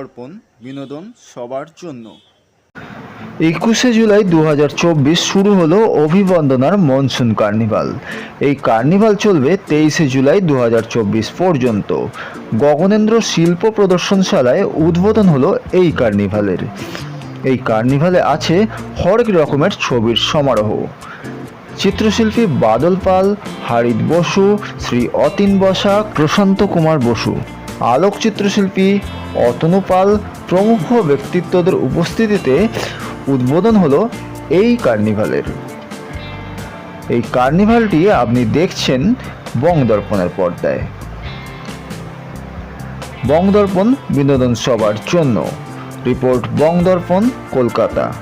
দর্পণ বিনোদন সবার জন্য। একুশে জুলাই দু হাজার চব্বিশ শুরু হলো অভিবন্দনার মনসুন কার্নিভাল। এই কার্নিভাল চলবে তেইশে জুলাই দু হাজার চব্বিশ পর্যন্ত। গগনেন্দ্র শিল্প প্রদর্শনশালায় উদ্বোধন হলো এই কার্নিভালের। এই কার্নিভালে আছে হরেক রকমের ছবির সমারোহ। চিত্রশিল্পী বাদল পাল, হারিত বসু, শ্রী অতীন বসা, প্রশান্ত কুমার বসু। আলোক চিত্রশিল্পী অতনু পাল প্রমুখ ব্যক্তিত্বদের উপস্থিতিতে উদ্বোধন হলো এই কার্নিভালের। এই কার্নিভালটি আপনি দেখছেন বংদর্পণের পর্দায়। বংদর্পণ বিনোদন সবার জন্য। রিপোর্ট বংদর্পণ, কলকাতা।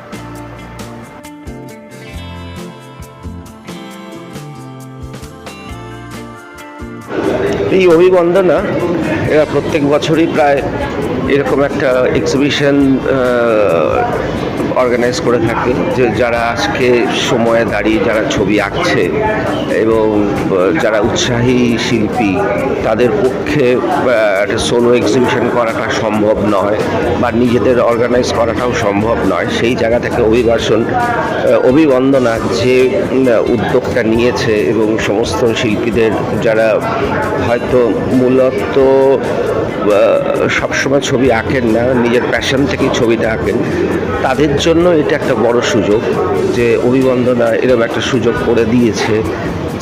এই অভিবন্দনা এরা প্রত্যেক বছরই প্রায় এরকম একটা এক্সিবিশন অর্গানাইজ করে থাকে, যে যারা আজকে সময়ে দাঁড়িয়ে যারা ছবি আঁকছে এবং যারা উৎসাহী শিল্পী, তাদের পক্ষে একটা সোলো এক্সিবিশন করাটা সম্ভব নয় বা নিজেদের অর্গানাইজ করাটাও সম্ভব নয়। সেই জায়গা থেকে অভিবাসন অভিবন্দনা যে উদ্যোগটা নিয়েছে এবং সমস্ত শিল্পীদের যারা হয়তো মূলত সবসময় ছবি আঁকেন না, নিজের প্যাশন থেকেই ছবিটা আঁকেন। তাদের জন্য এটা একটা বড় সুযোগ যে অভিবন্দনা এরকম একটা সুযোগ করে দিয়েছে।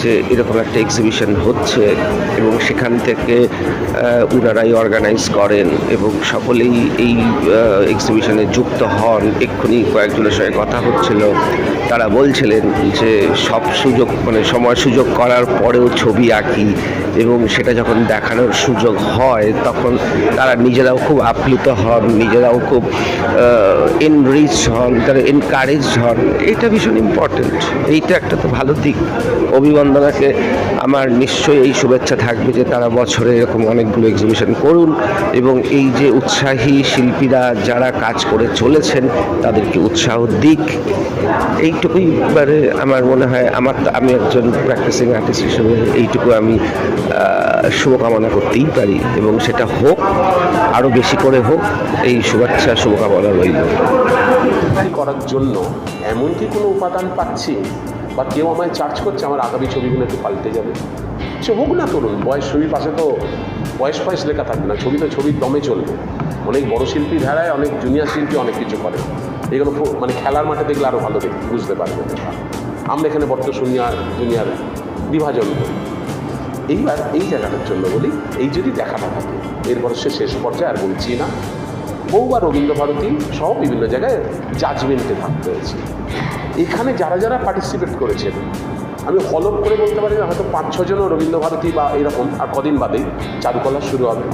যে এরকম একটা এক্সিবিশন হচ্ছে এবং সেখান থেকে আহ, উনারাই অর্গানাইজ করেন এবং সকলেই এই এক্সিবিশনে যুক্ত হন। এক্ষুনি কয়েকজনের সঙ্গে কথা হচ্ছিল। তারা বলছিলেন যে সব সুযোগ মানে সময় সুযোগ করার পরেও ছবি আঁকি এবং সেটা যখন দেখানোর সুযোগ হয় তখন তারা নিজেরাও খুব আপ্লুত হন নিজেরাও খুব এনরিচ হন তারা এনকারেজ হন। এটা ভীষণ ইম্পর্টেন্ট এইটা একটা তো ভালো দিক। অভিবন্দনাকে আমার নিশ্চয়ই এই শুভেচ্ছা থাকবে যে তারা বছরে এরকম অনেকগুলো এক্সিবিশন করুন এবং এই যে উৎসাহী শিল্পীরা যারা কাজ করে চলেছেন, তাদেরকে উৎসাহ দিক। এইটুকুই মানে আমার মনে হয়, আমার আমি একজন প্র্যাকটিসিং আর্টিস্ট হিসেবে এইটুকু আমি শুভকামনা করতেই পারি এবং সেটা হোক আরও বেশি করে হোক, এই শুভেচ্ছা, শুভকামনা রইল। করার জন্য এমন কি কোনো উপাদান পাচ্ছি? বা কেউ আমায় চার্জ করছে, আমার আগামী ছবিগুলো একটু পাল্টে যাবে। সে হোক না করুন, বয়স ছবির পাশে তো বয়স ফয়স লেখা থাকবে না, ছবি তো ছবির দমে চলবে। অনেক বড় শিল্পী ধারায় অনেক জুনিয়র শিল্পী অনেক কিছু করে। এগুলো মানে খেলার মাঠে দেখলে আরও ভালো দেখি বুঝতে পারবে আমরা এখানে বর্ত জুনিয়র জুনিয়র বিভাজন করি এইবার এই জায়গাটার জন্য বলি, এই যদি দেখাটা থাকে, এরপর সে শেষ পর্যায়ে আর বলছি না। বহুবার রবীন্দ্রভারতী সহ বিভিন্ন জায়গায় জাজমেন্টে থাকতে হয়েছে। এখানে যারা যারা পার্টিসিপেট করেছেন, আমি হলপ করে বলতে পারি না, হয়তো পাঁচ ছজনও রবীন্দ্রভারতী বা এরকম, আর কদিন বাদেই চারুকলা শুরু হবে।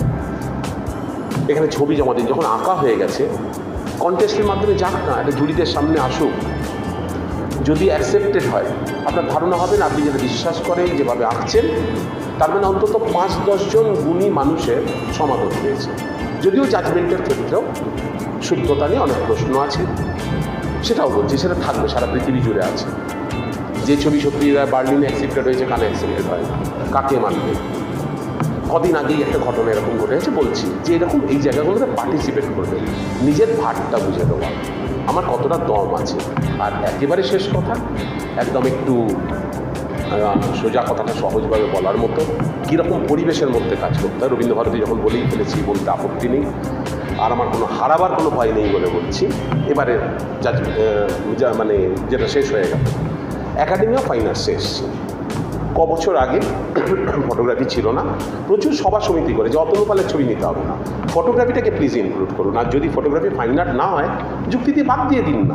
এখানে ছবি জমা দিন, যখন আঁকা হয়ে গেছে কন্টেস্টের মাধ্যমে যাক না, একটা জুরিদের সামনে আসুক, যদি অ্যাকসেপ্টেড হয়, আপনার ধারণা হবে না, আপনি যেটা বিশ্বাস করেন যেভাবে আঁকছেন, তার মানে অন্তত পাঁচ দশজন গুণী মানুষের সমাধান পেয়েছে যদিও জাজমেন্টের ক্ষেত্রেও শুদ্ধতা নিয়ে অনেক প্রশ্ন আছে। সেটাও বলছি, সেটা থাকবে, সারা পৃথিবী জুড়ে আছে। যে ছবি সত্যি বার্লিনে অ্যাকসেপ্টেড হয়েছে কানে অ্যাকসেপ্টেড হয়? কাকে মানবে? কদিন আগেই একটা ঘটনা এরকম ঘটেছে, বলছি যে এরকম এই জায়গাগুলোতে পার্টিসিপেট করবে। নিজের ভাটটা বুঝে দেওয়া। আমার কতটা দম আছে। আর একেবারে শেষ কথা, একদম একটু সোজা কথাটা সহজভাবে বলার মতো, কীরকম পরিবেশের মধ্যে কাজ করতে হয়? রবীন্দ্রভারতী যখন বলেই ফেলেছি, বলতে আপত্তি নেই। আর আমার কোনো হারাবার কোনো ভয় নেই বলে বলছি। এবারে যা- মানে যেটা শেষ হয়ে গেল। একাডেমি অফ ফাইন এসছে। ক বছর আগে ফটোগ্রাফি ছিল না। প্রচুর সভা সমিতি করে, যে অতনুপালের ছবি নিতে হবে না। ফটোগ্রাফিটাকে প্লিজ ইনক্লুড করুন। আর যদি ফটোগ্রাফি ফাইন আর্ট না হয়, যুক্তি দিয়ে বাদ দিয়ে দিন না।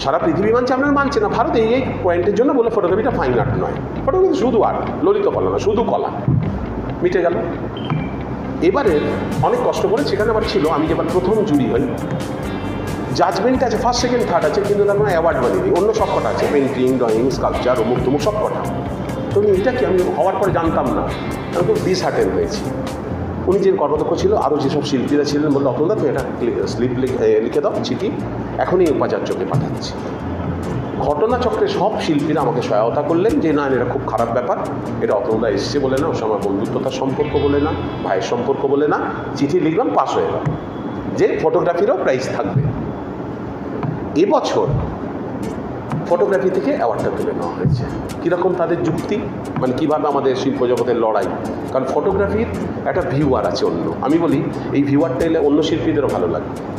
সারা পৃথিবী মানছে আপনার মানছে না। ভারত এই এই পয়েন্টের জন্য বলে ফটোগ্রাফিটা ফাইন আর্ট নয়। ফটোগ্রাফি শুধু আর্ট ললিত কলা না, শুধু কলা। মিটে গেল। এবারে অনেক কষ্ট করে সেখানে আবার ছিল, আমি যেবার প্রথম জুরি হই। জাজমেন্ট আছে ফার্স্ট সেকেন্ড থার্ড আছে, কিন্তু তার কোনো অ্যাওয়ার্ড বানিয়ে অন্য সব কটা আছে পেন্টিং ড্রয়িং স্কালচার অমুক তমুক সব কটা। তো আমি এটা কি, আমি হওয়ার পরে জানতাম না। আমি খুব ডিসহার্টেন হয়েছি। উনি যে কর্মদক্ষ ছিল, আরও যেসব শিল্পীরা ছিলেন, বলল অতন্দা তুমি এটা স্লিপ লিখে দাও, চিঠি। এখনই উপাচার্যকে পাঠাচ্ছি। ঘটনাচক্রে সব শিল্পীরা আমাকে সহায়তা করলেন যে, না, এটা খুব খারাপ ব্যাপার। এটা অতনুদা এসছে বলে না, ওর সময় বন্ধুত্বতার সম্পর্ক বলে না, ভাইয়ের সম্পর্ক বলে না। চিঠি লিখলাম, পাস হয়ে গেল। যে ফটোগ্রাফিরও প্রাইজ থাকবে। এবছর ফটোগ্রাফি থেকে অ্যাওয়ার্ডটা তুলে নেওয়া হয়েছে। কীরকম তাদের যুক্তি? মানে কীভাবে আমাদের শিল্প জগতের লড়াই? কারণ ফটোগ্রাফির একটা ভিউয়ার আছে অন্য। আমি বলি, এই ভিউয়ারটা এলে অন্য শিল্পীদেরও ভালো লাগে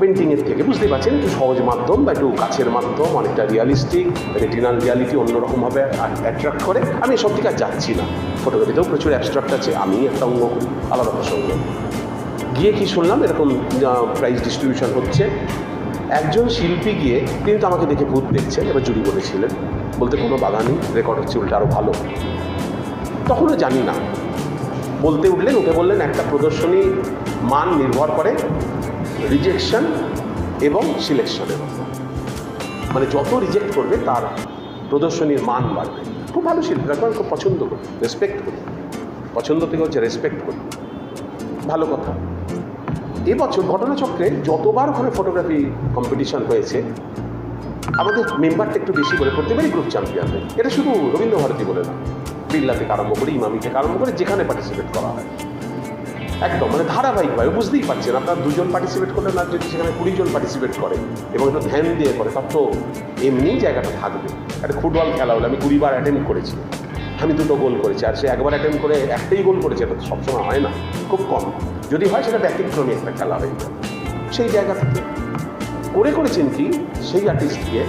পেন্টিংয়ের থেকে। বুঝতেই পারছেন? একটু সহজ মাধ্যম বা একটু কাছের মাধ্যম, অনেকটা রিয়ালিস্টিক রেটিনাল রিয়ালিটি অন্যরকমভাবে অ্যাট্রাক্ট করে। আমি সব দিকে আর যাচ্ছি না। ফটোগ্রাফিতেও প্রচুর অ্যাবস্ট্রাক্ট আছে। আমি একটা অঙ্গ করি, আলাদা প্রসঙ্গ। গিয়ে কি শুনলাম? এরকম প্রাইজ ডিস্ট্রিবিউশন হচ্ছে। একজন শিল্পী গিয়ে, তিনি তো আমাকে দেখে ভূত দেখছেন, এবার জুড়ি বলেছিলেন। বলতে কোনো বাধা নেই রেকর্ড হচ্ছে, উল্টা আরও ভালো। তখনও জানি না। বলতে উঠলেন, উঠে বললেন, একটা প্রদর্শনী মান নির্ভর করে। রিজেকশন এবং সিলেকশনের মানে যত রিজেক্ট করবে, তার প্রদর্শনীর মান বাড়বে। খুব ভালো শিল্পী আমি খুব পছন্দ করি রেসপেক্ট করি। পছন্দ থেকে হচ্ছে রেসপেক্ট করি। ভালো কথা। এবছর ঘটনাচক্রে যতবার ওখানে ফটোগ্রাফি কম্পিটিশন হয়েছে, আমাদের মেম্বারটা একটু বেশি করে প্রত্যেকবারই গ্রুপ চ্যাম্পিয়ন হয় এটা শুধু রবীন্দ্রভারতী বলে না বিড়লা থেকে আরম্ভ করে ইমামি থেকে আরম্ভ করে, যেখানে পার্টিসিপেট করা হয়। একদম মানে ধারাবাহিকভাবে, বুঝতেই পারছেন, আপনার দুজন পার্টিসিপেট করলে না, যদি সেখানে কুড়ি জন পার্টিসিপেট করে এবং একটু ধ্যান দিয়ে করে তার তো এমনিই জায়গাটা থাকবে। একটা ফুটবল খেলা হলে, আমি কুড়িবার অ্যাটেন্ড করেছি, আমি দুটো গোল করেছি, আর সে একবার অ্যাটেন্ড করে একটাই গোল করেছে, এটা তো সবসময় হয় না, খুব কম। যদি হয়, সেটা ব্যতিক্রমী একটা খেলা হয়ে যায়। সেই জায়গা থেকে। করে করেছেন কি? সেই আর্টিস্টকে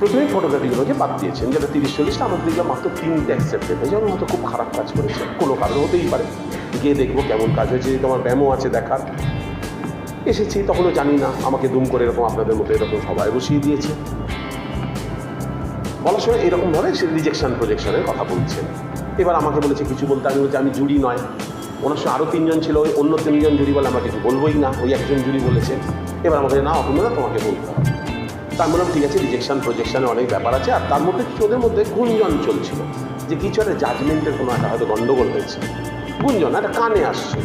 প্রথমেই ফটোগ্রাফিগুলোকে বাদ দিয়েছেন, যেটা তিরিশ চল্লিশটা আমাদের দেখলাম মাত্র তিনটে অ্যাকসেপ্টেড হয়েছে যেমন হয়তো খুব খারাপ কাজ করেছে, কোনো কারণ হতেই পারে। গিয়ে দেখব কেমন কাজ হয়েছে তোমার ব্যায়ামও আছে দেখার। এসেছি, তখনও জানি না, আমাকে দুম করে এরকম আপনাদের মতো এরকম সবাই বসিয়ে দিয়েছে। বলার সময় এরকমভাবে সে রিজেকশন প্রজেকশনের কথা বলছে। এবার আমাকে বলেছে, কিছু বলতে আমি বলছি, আমি জুড়ি নয়। ওনার সঙ্গে আরও তিনজন ছিল, ওই অন্য তিনজন জুড়ি বলে আমরা কিছু বলবোই না, ওই একজন জুড়ি বলেছে। এবার আমাকে না অপূর্ণতা তোমাকে বলতে হবে। তা আমি বললাম ঠিক আছে রিজেকশন প্রজেকশনে অনেক ব্যাপার আছে, আর তার মধ্যে কিছু ওদের মধ্যে গুঞ্জন চলছিল যে কিছু একটা জাজমেন্টের কোনো একটা হয়তো গণ্ডগোল হয়েছে। গুঞ্জন, একটা কানে আসছিল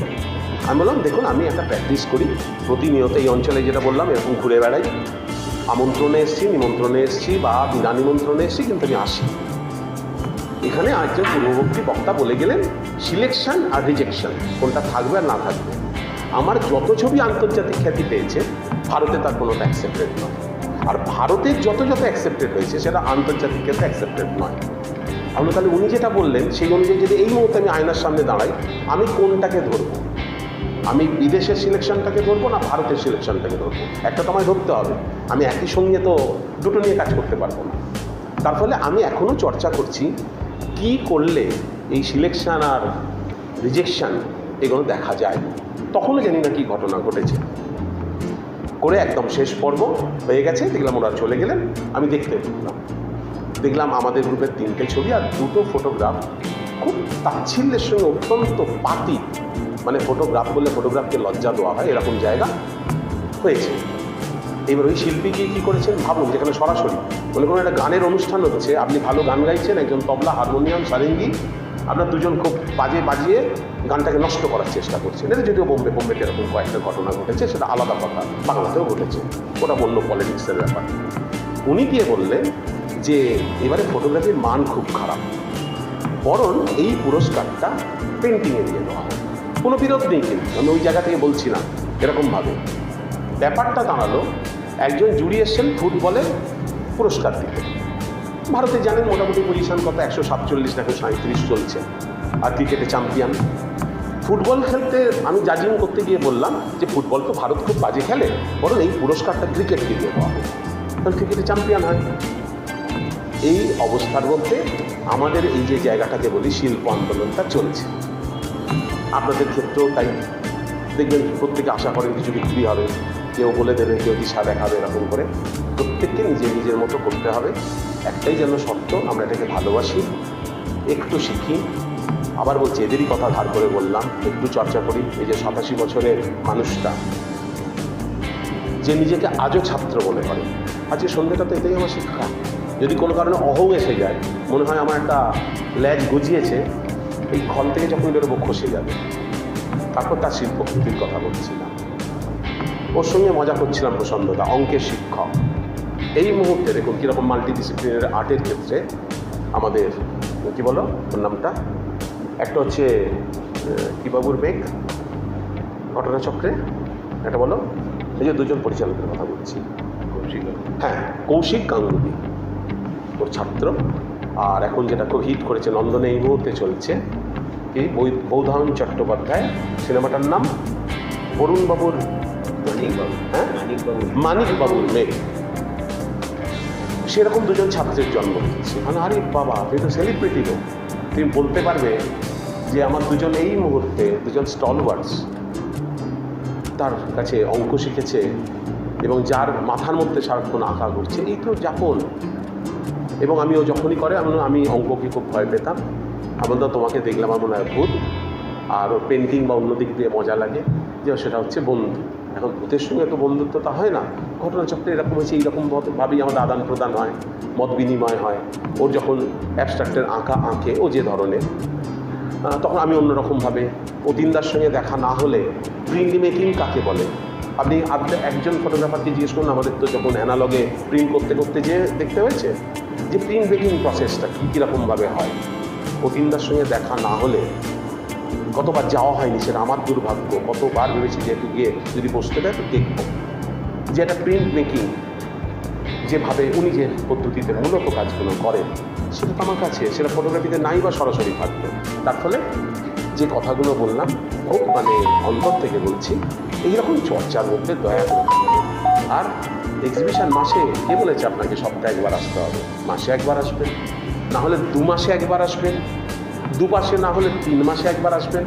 আমি বললাম, দেখুন, আমি একটা প্র্যাকটিস করি। প্রতিনিয়ত এই অঞ্চলে যেটা বললাম, এরকম ঘুরে বেড়াই। আমন্ত্রণে এসেছি, নিমন্ত্রণে এসেছি বা বিনা নিমন্ত্রণে এসেছি, কিন্তু আমি আসি। এখানে একজন পূর্ববর্তী বক্তা বলে গেলেন সিলেকশন আর রিজেকশন কোনটা থাকবে আর না থাকবে? আমার যত ছবি আন্তর্জাতিক খ্যাতি পেয়েছে, ভারতে তার কোনোটা অ্যাকসেপ্টেড নয়। আর ভারতের যত যত অ্যাকসেপ্টেড হয়েছে, সেটা আন্তর্জাতিক ক্ষেত্রে অ্যাকসেপ্টেড নয়। আপনি তাহলে উনি যেটা বললেন, সেই অনুযায়ী যদি এই মুহূর্তে আমি আয়নার সামনে দাঁড়াই, আমি কোনটাকে ধরবো? আমি বিদেশের সিলেকশনটাকে ধরবো না ভারতের সিলেকশনটাকে ধরবো? একটা তো আমায় ধরতে হবে। আমি একই সঙ্গে তো দুটো নিয়ে কাজ করতে পারব না। তার ফলে আমি এখনও চর্চা করছি, কি করলে এই সিলেকশন আর রিজেকশান এগুলো দেখা যায়? তখনও জানি না কি ঘটনা ঘটেছে। করে একদম শেষ পর্ব হয়ে গেছে। দেখলাম ওরা চলে গেলেন। আমি দেখতে ঢুকলাম দেখলাম আমাদের গ্রুপের তিনটে ছবি আর দুটো ফটোগ্রাফ। খুব তাচ্ছিল্যের সঙ্গে অত্যন্ত পাতি মানে ফটোগ্রাফ বললে ফটোগ্রাফকে লজ্জা দেওয়া হয়, এরকম জায়গা হয়েছে। এবার ওই শিল্পী গিয়ে কী করেছেন? ভাবুন, যেখানে সরাসরি। মনে করুন একটা গানের অনুষ্ঠান হচ্ছে, আপনি ভালো গান গাইছেন, একজন তবলা, হারমোনিয়াম, সারেঙ্গি আপনার দুজন খুব বাজে বাজিয়ে গানটাকে নষ্ট করার চেষ্টা করছেন এটা যদিও বোম্বে বোম্বেতে এরকম কয়েকটা ঘটনা ঘটেছে, সেটা আলাদা কথা, বাংলাতেও ঘটেছে। ওটা অন্য পলিটিক্সের ব্যাপার। উনি গিয়ে বললেন যে, এবারে ফটোগ্রাফির মান খুব খারাপ। বরং এই পুরস্কারটা পেন্টিংয়ে দিয়ে দেওয়া হয় কোনো বিরোধ নেই কিন্তু, আমি ওই জায়গা থেকে বলছি না, এরকমভাবে। ব্যাপারটা দাঁড়াল, একজন জুড়ি এসছেন ফুটবলে পুরস্কার দিতে। ভারতে জানেন মোটামুটি পজিশন কত? একশো সাতচল্লিশ একশো সাঁত্রিশ চলছে। আর ক্রিকেটে চ্যাম্পিয়ন ফুটবল খেলতে আমি জাজিং করতে গিয়ে বললাম যে ফুটবল তো ভারত খুব বাজে খেলে, বরং এই পুরস্কারটা ক্রিকেটকে দিয়ে হবে কারণ ক্রিকেটে চ্যাম্পিয়ন হয়। এই অবস্থার মধ্যে আমাদের এই যে জায়গাটাকে বলি শিল্প আন্দোলনটা চলছে। আপনাদের ক্ষেত্রেও তাই। দেখবেন প্রত্যেকে আশা করেন কিছু বিক্রি হবে, কেউ বলে দেবে, কেউ দিশা দেখাবে, এরকম করে। প্রত্যেককে নিজের নিজের মতো করতে হবে। একটাই যেন শর্ত আমরা এটাকে ভালোবাসি, একটু শিখি। আবার বলছি, এদেরই কথা ধার করে বললাম, একটু চর্চা করি, এই যে সাতাশি বছরের মানুষটা, যে নিজেকে আজও ছাত্র মনে করে। আজকে সন্ধ্যেটা তো এটাই আমার শিক্ষা। যদি কোনো কারণে অহং এসে যায়, মনে হয় আমার একটা ল্যাজ গুজিয়েছে, এই ঘর থেকে যখন বেরোবো খসে যাবে। তারপর তার শিল্প শিল্পকৃতির কথা বলছিলাম। ওর সঙ্গে মজা করছিলাম প্রসন্নতা অঙ্কের শিক্ষক। এই মুহূর্তে দেখুন কীরকম মাল্টিডিসিপ্লিনারি আর্টের ক্ষেত্রে আমাদের কী বলো ওর নামটা? একটা হচ্ছে আহ, কি বাবুর বেগ ঘটনাচক্রে। এটা বলো এই যে দুজন পরিচালকের কথা বলছি। কৌশিক হ্যাঁ কৌশিক গাঙ্গুলি ওর ছাত্র। আর এখন যেটা খুব হিট করেছে নন্দনে এই মুহূর্তে চলছে এই বৈ- বৌধায়ন চট্টোপাধ্যায়, সিনেমাটার নাম মানিকবাবু হ্যাঁ? মানিকবাবুর মেয়ে। সেরকম দুজন ছাত্রের জন্ম। মানে আরে বাবা তুমি তো সেলিব্রিটি লোক তুমি বলতে পারবে যে আমার দুজন এই মুহূর্তে, দুজন স্টলওয়ার্ডস তার কাছে অঙ্ক শিখেছে এবং যার মাথার মধ্যে সারাক্ষণ আঁকা করছে এই তো যাপন। এবং আমি ও যখনই করে, আমি অঙ্ককে খুব ভয় পেতাম। তো তোমাকে দেখলাম আমার মনে হয় ভূত। আর পেন্টিং বা অন্য দিক দিয়ে মজা লাগে। যে সেটা হচ্ছে বন্ধু। এখন ভূতের সঙ্গে তো বন্ধুত্বতা হয় না। ঘটনাচক্রে এরকম হয়েছে, এইরকম ভাবেই আমাদের আদান প্রদান হয়, মত বিনিময় হয়। ওর যখন অ্যাবস্ট্রাক্টের আঁকা আঁকে, ও যে ধরনের তখন আমি অন্যরকমভাবে অতীন্দার সঙ্গে দেখা না হলে প্রিন্ট মেকিং কাকে বলে? আপনি আপনি একজন ফটোগ্রাফারকে জিজ্ঞেস করুন, আমাদের তো যখন অ্যানালগে প্রিন্ট করতে করতে যে দেখতে হয়েছে, যে প্রিন্ট মেকিং প্রসেসটা কী কীরকমভাবে হয়? অতীন্দার সঙ্গে দেখা না হলে কতবার যাওয়া হয়নি সেটা আমার দুর্ভাগ্য। কতবার ভেবেছি যে একটু গিয়ে যদি বসতে দেয় তো দেখব। যে একটা প্রিন্ট মেকিং যেভাবে উনি যে পদ্ধতিতে মূলত কাজগুলো করেন, সেটা তো আমার কাছে, সেটা ফটোগ্রাফিতে নাই বা সরাসরি থাকতো। তার ফলে যে কথাগুলো বললাম, খুব মানে অন্তর থেকে বলছি, এইরকম চর্চার মধ্যে দয়া করে আর এক্সিবিশন মাসে কে বলেছে আপনাকে সপ্তাহে একবার আসতে হবে? মাসে একবার আসবেন? না হলে দু মাসে একবার আসবেন দু মাসে না হলে তিন মাসে একবার আসবেন।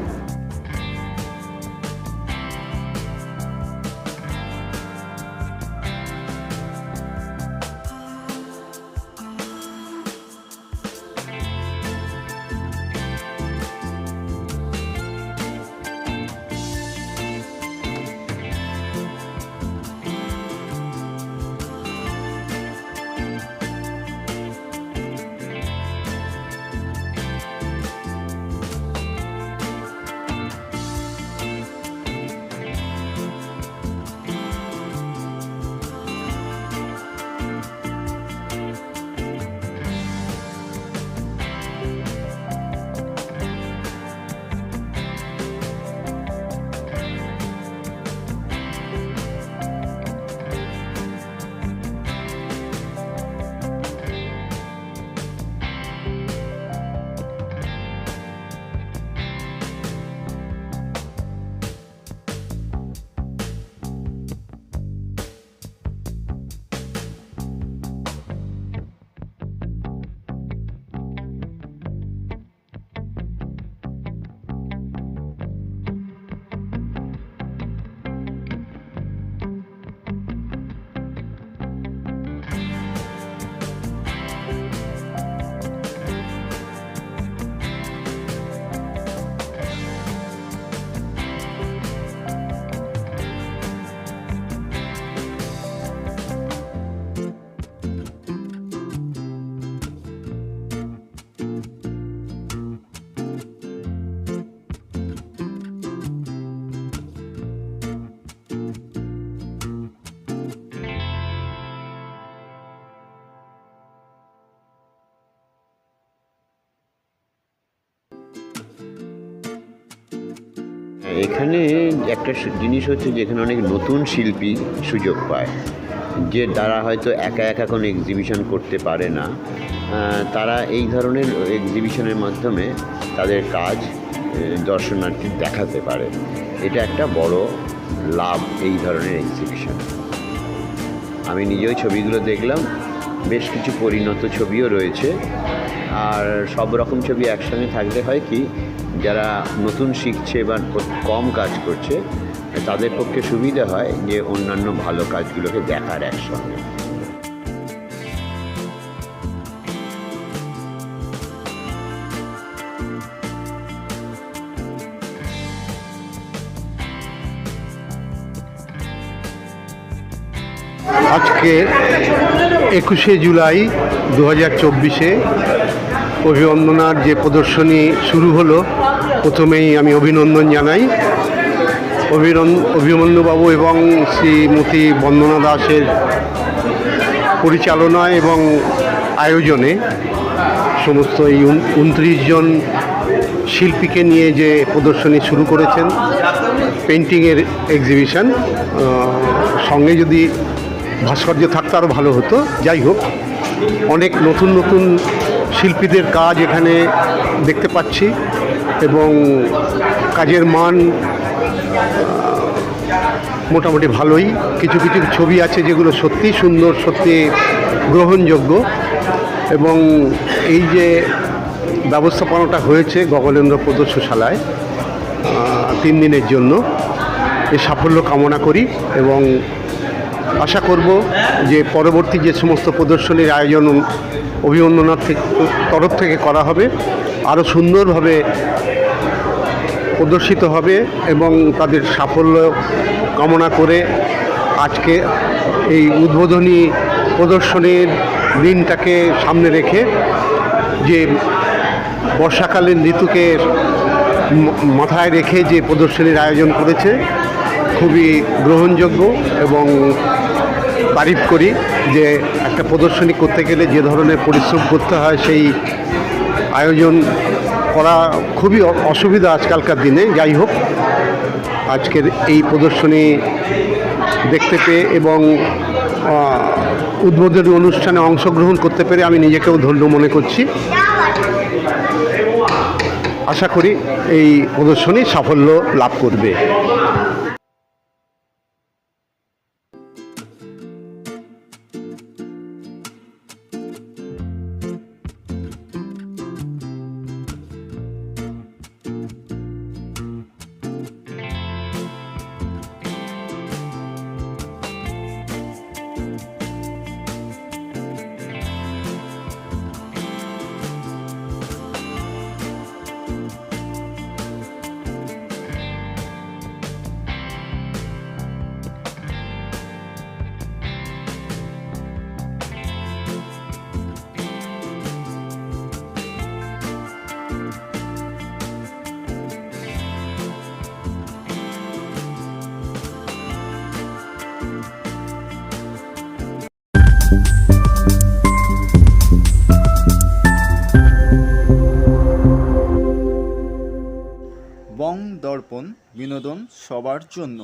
এখানে একটা জিনিস হচ্ছে যেখানে অনেক নতুন শিল্পী সুযোগ পায়, যে তারা হয়তো একা একা কোনো এক্সিবিশন করতে পারে না। তারা এই ধরনের এক্সিবিশনের মাধ্যমে তাদের কাজ দর্শনার্থী দেখাতে পারে। এটা একটা বড় লাভ এই ধরনের এক্সিবিশন আমি নিজেও ছবিগুলো দেখলাম, বেশ কিছু পরিণত ছবিও রয়েছে। আর সব রকম ছবি একসঙ্গে থাকলে হয় কি যারা নতুন শিখছে বা কম কাজ করছে, তাদের পক্ষে সুবিধা হয় যে অন্যান্য ভালো কাজগুলোকে দেখার একসঙ্গে। আজকে একুশে জুলাই দু হাজার চব্বিশে অভিবন্দনার যে প্রদর্শনী শুরু হলো, প্রথমেই আমি অভিনন্দন জানাই। অভিমন্যুবাবু এবং শ্রীমতী বন্দনা দাসের পরিচালনায় এবং আয়োজনে সমস্ত এই উনত্রিশ জন শিল্পীকে নিয়ে যে প্রদর্শনী শুরু করেছেন পেন্টিংয়ের এক্সিবিশন সঙ্গে যদি ভাস্কর্য থাকতো আরও ভালো হতো। যাই হোক, অনেক নতুন নতুন শিল্পীদের কাজ এখানে দেখতে পাচ্ছি এবং কাজের মান মোটামুটি ভালোই। কিছু কিছু ছবি আছে যেগুলো সত্যি সুন্দর, সত্যি গ্রহণযোগ্য এবং এই যে ব্যবস্থাপনাটা হয়েছে গগনেন্দ্র প্রদর্শনশালায় তিন দিনের জন্য এ সাফল্য কামনা করি এবং আশা করব যে পরবর্তী যে সমস্ত প্রদর্শনীর আয়োজন অভিনন্দনার তরফ থেকে করা হবে, আরও সুন্দরভাবে প্রদর্শিত হবে এবং তাদের সাফল্য কামনা করে আজকে এই উদ্বোধনী প্রদর্শনীর দিনটাকে সামনে রেখে যে বর্ষাকালীন ঋতুকে মাথায় রেখে যে প্রদর্শনীর আয়োজন করেছে, খুবই গ্রহণযোগ্য এবং তারিফ করি যে একটা প্রদর্শনী করতে গেলে যে ধরনের পরিশ্রম করতে হয়, সেই আয়োজন করা খুবই অসুবিধা আজকালকার দিনে। যাই হোক, আজকের এই প্রদর্শনী দেখতে পেয়ে এবং উদ্বোধনী অনুষ্ঠানে অংশগ্রহণ করতে পেরে আমি নিজেকেও ধন্য মনে করছি। আশা করি এই প্রদর্শনী সাফল্য লাভ করবে। বিনোদন সবার জন্য।